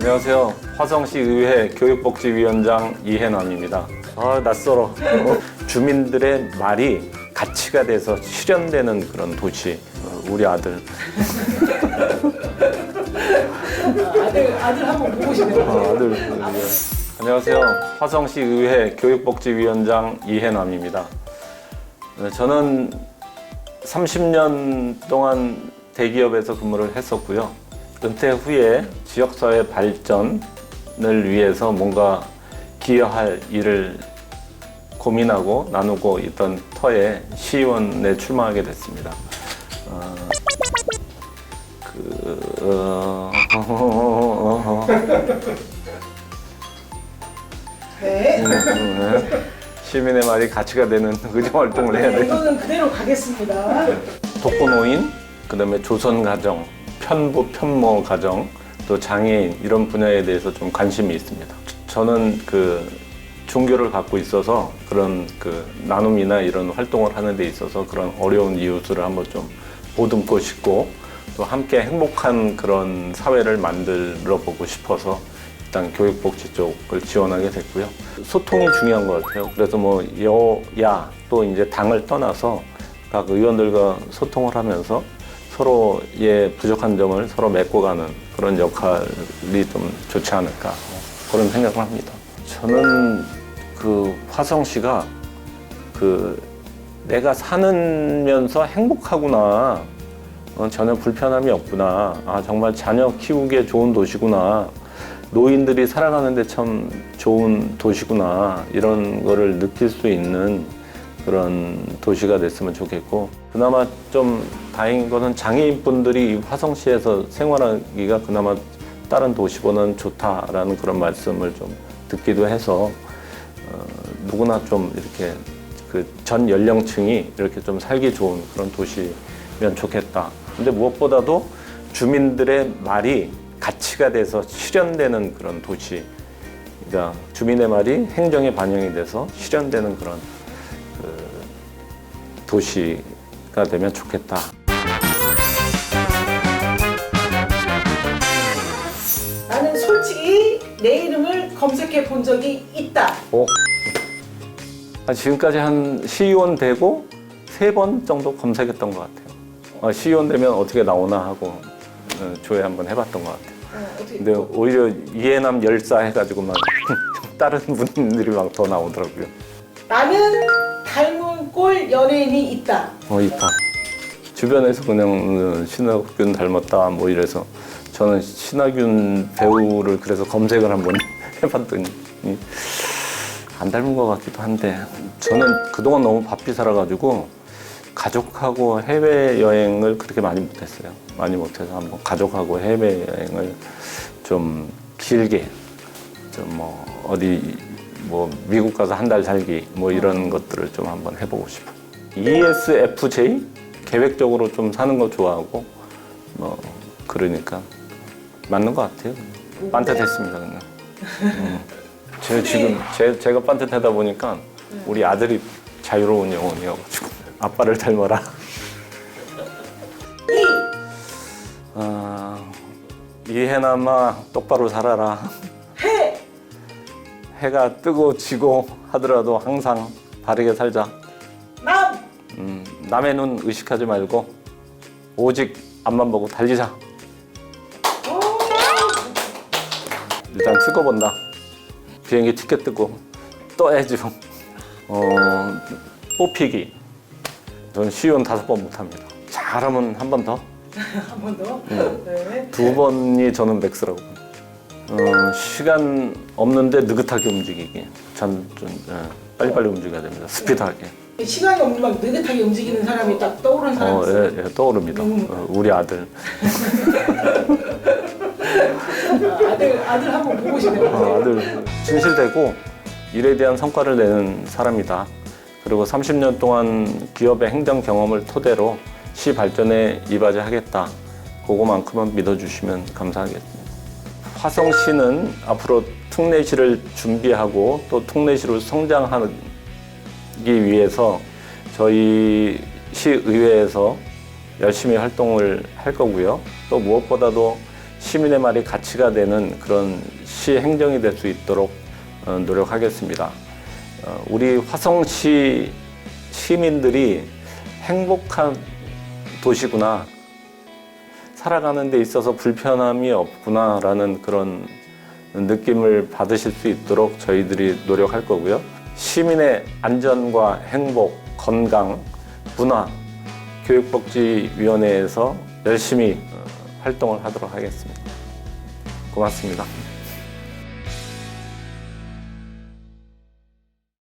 안녕하세요. 화성시 의회 교육복지위원장 이해남입니다. 아 낯설어. 어, 주민들의 말이 가치가 돼서 실현되는 그런 도시. 어, 우리 아들. 아들 아들 한번 보고 싶네요. 아, 아들. 예. 안녕하세요. 화성시 의회 교육복지위원장 이해남입니다. 네, 저는 30년 동안 대기업에서 근무를 했었고요. 은퇴 후에 지역사회 발전을 위해서 뭔가 기여할 일을 고민하고 나누고 있던 터에 시의원에 출마하게 됐습니다. 어, 그, 어, 네. 네. 시민의 말이 가치가 되는 의정 활동을 해야 네, 돼. 이거는 그대로 가겠습니다. 독거노인, 그다음에 조선 가정, 편부 편모 가정, 또 장애인 이런 분야에 대해서 좀 관심이 있습니다. 저는 그 종교를 갖고 있어서 그런 그 나눔이나 이런 활동을 하는 데 있어서 그런 어려운 이웃을 한번 좀 보듬고 싶고 또 함께 행복한 그런 사회를 만들어 보고 싶어서 일단 교육복지 쪽을 지원하게 됐고요. 소통이 중요한 것 같아요. 그래서 뭐 여야 또 이제 당을 떠나서 각 의원들과 소통을 하면서 서로의 부족한 점을 서로 메꿔가는 그런 역할이 좀 좋지 않을까 그런 생각을 합니다. 저는 그 화성시가 그 내가 사는면서 행복하구나. 어, 전혀 불편함이 없구나. 아, 정말 자녀 키우기에 좋은 도시구나. 노인들이 살아가는데 참 좋은 도시구나. 이런 거를 느낄 수 있는 그런 도시가 됐으면 좋겠고. 그나마 좀 다행인 거는 장애인분들이 이 화성시에서 생활하기가 그나마 다른 도시보다는 좋다라는 그런 말씀을 좀 듣기도 해서 어, 누구나 좀 이렇게 그 전 연령층이 이렇게 좀 살기 좋은 그런 도시면 좋겠다. 근데 무엇보다도 주민들의 말이 가치가 돼서 실현되는 그런 도시. 그러니까 주민의 말이 행정에 반영이 돼서 실현되는 그런 그 도시가 되면 좋겠다. 나는 솔직히 내 이름을 검색해 본 적이 있다. 오. 아, 지금까지 한 시의원 되고 세 번 정도 검색했던 것 같아요. 아, 시의원 되면 어떻게 나오나 하고 어, 조회 한번 해봤던 것 같아요. 어, 어떻게 근데 오히려 이해남 열사 해가지고 막 다른 분들이 막 더 나오더라고요. 나는 꼴 연예인이 있다. 어, 있다. 주변에서 그냥 어, 신하균 닮았다 뭐 이래서 저는 신하균 배우를 그래서 검색을 한번 해봤더니 안 닮은 것 같기도 한데 저는 그동안 너무 바삐 살아가지고 가족하고 해외 여행을 그렇게 많이 못했어요. 많이 못해서 한번 가족하고 해외 여행을 좀 길게 좀 뭐 어디 뭐 미국 가서 한 달 살기 뭐 이런 것들을 좀 한번 해보고 싶어요. ESFJ 계획적으로 좀 사는 거 좋아하고 뭐 그러니까 맞는 것 같아요. 반듯했습니다 그냥. 음. 제가 지금 제, 제가 반듯하다 보니까 우리 아들이 자유로운 영혼이어가지고 아빠를 닮아라. 이 아, 이해나마 똑바로 살아라. 해 해가 뜨고 지고 하더라도 항상 바르게 살자. 남 음, 남의 눈 의식하지 말고 오직 앞만 보고 달리자. 오, 일단 쓰고 본다. 비행기 티켓 뜨고 떠야죠. 어, 뽑히기. 저는 시연 다섯 번 못합니다. 잘하면 한 번 더. 한 번 더. 네. 두 번이 저는 맥스라고. 봐요. 어, 시간 없는데 느긋하게 움직이기. 전좀 예, 빨리빨리 움직여야 됩니다. 스피드하게. 시간이 없는 막 느긋하게 움직이는 사람이 딱 떠오르는 사람 어, 있어요. 예, 예, 떠오릅니다. 어, 우리 아들. 아, 아들 아들 한번 보고 싶네요. 어, 아들 진실되고 일에 대한 성과를 내는 사람이다. 그리고 30년 동안 기업의 행정 경험을 토대로 시 발전에 이바지하겠다. 그거만큼은 믿어주시면 감사하겠습니다. 화성시는 앞으로 특례시를 준비하고 또 특례시로 성장하기 위해서 저희 시의회에서 열심히 활동을 할 거고요. 또 무엇보다도 시민의 말이 가치가 되는 그런 시 행정이 될 수 있도록 어, 노력하겠습니다. 어, 우리 화성시 시민들이 행복한 도시구나. 살아가는 데 있어서 불편함이 없구나라는 그런 느낌을 받으실 수 있도록 저희들이 노력할 거고요. 시민의 안전과 행복, 건강, 문화, 교육복지위원회에서 열심히 어, 활동을 하도록 하겠습니다. 고맙습니다.